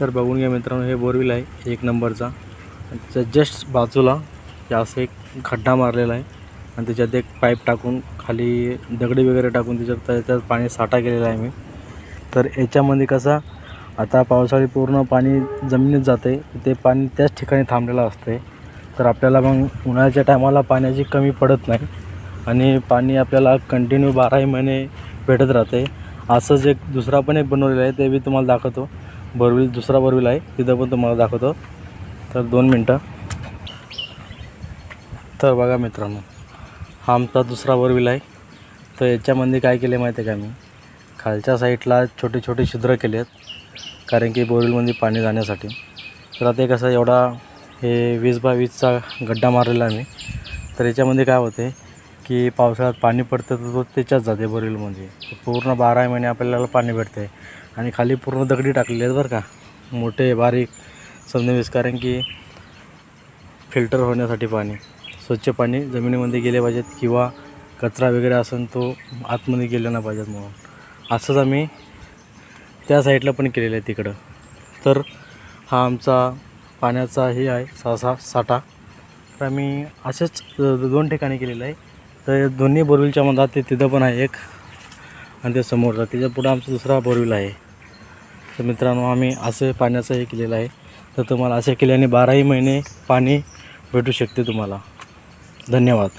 तर बघून घ्या मित्रांनो हे बोरविल आहे एक नंबरचा. त्याच्या जस्ट बाजूला हे असं एक खड्डा मारलेला आहे. आणि त्याच्यात एक पाईप टाकून खाली दगडी वगैरे टाकून त्याच्यात त्याच्यात पाणी साठा केलेला आहे मी. तर याच्यामध्ये कसं आता पावसाळी पूर्ण पाणी जमिनीत जाते ते पाणी त्याच ठिकाणी थांबलेलं असते तर आपल्याला मग उन्हाळ्याच्या टायमाला पाण्याची कमी पडत नाही. आणि पाणी आपल्याला कंटिन्यू बाराही महिने भेटत राहते असंच एक दुसरा पण एक बनवलेला आहे ते मी तुम्हाला दाखवतो. बोरविल दुसरा बोरविल आहे. तिथं पण तुम्हाला दाखवतो. तर दोन मिनटं. तर बघा मित्रांनो हा आमचा दुसरा बोरविल आहे. तर याच्यामध्ये काय केलं माहिती आहे का मी? खालच्या साईडला छोटे छोटे छिद्र केले आहेत कारण की बोरवेलमध्ये पाणी जाण्यासाठी. तर आता कसं एवढा हे वीस बाय वीसचा गड्डा मारलेला आहे मी. तर याच्यामध्ये काय होते की पावसाळ्यात पाणी पडतं तर तो त्याच्यात जाते बोरवेलमध्ये पूर्ण बारा महिने आपल्याला पाणी भेटते. आणि खाली पूर्ण दगडी टाकलेली आहेत बरं का. मोठे बारीक समजावीस कारण की फिल्टर होण्यासाठी पाणी स्वच्छ पाणी जमिनीमध्ये गेले पाहिजेत किंवा कचरा वगैरे असेल तो आतमध्ये गेला नाही पाहिजेत म्हणून. असंच आम्ही त्या साईडला पण केलेलं आहे तिकडं. तर हा आमचा पाण्याचा हे आहे सा साठा. तर आम्ही असेच दोन ठिकाणी केलेलं आहे. तर दोन्ही बोरविलच्या मधात ते तिथं पण आहे एक. आणि ते समोरचा त्याच्या पुढं आमचा दुसरा बोरविल आहे. तर मित्रांनो आम्ही असं पाण्याचं हे केलेलं आहे. तर तुम्हाला असे केल्याने बाराही महिने पाणी भेटू शकते तुम्हाला. धन्यवाद.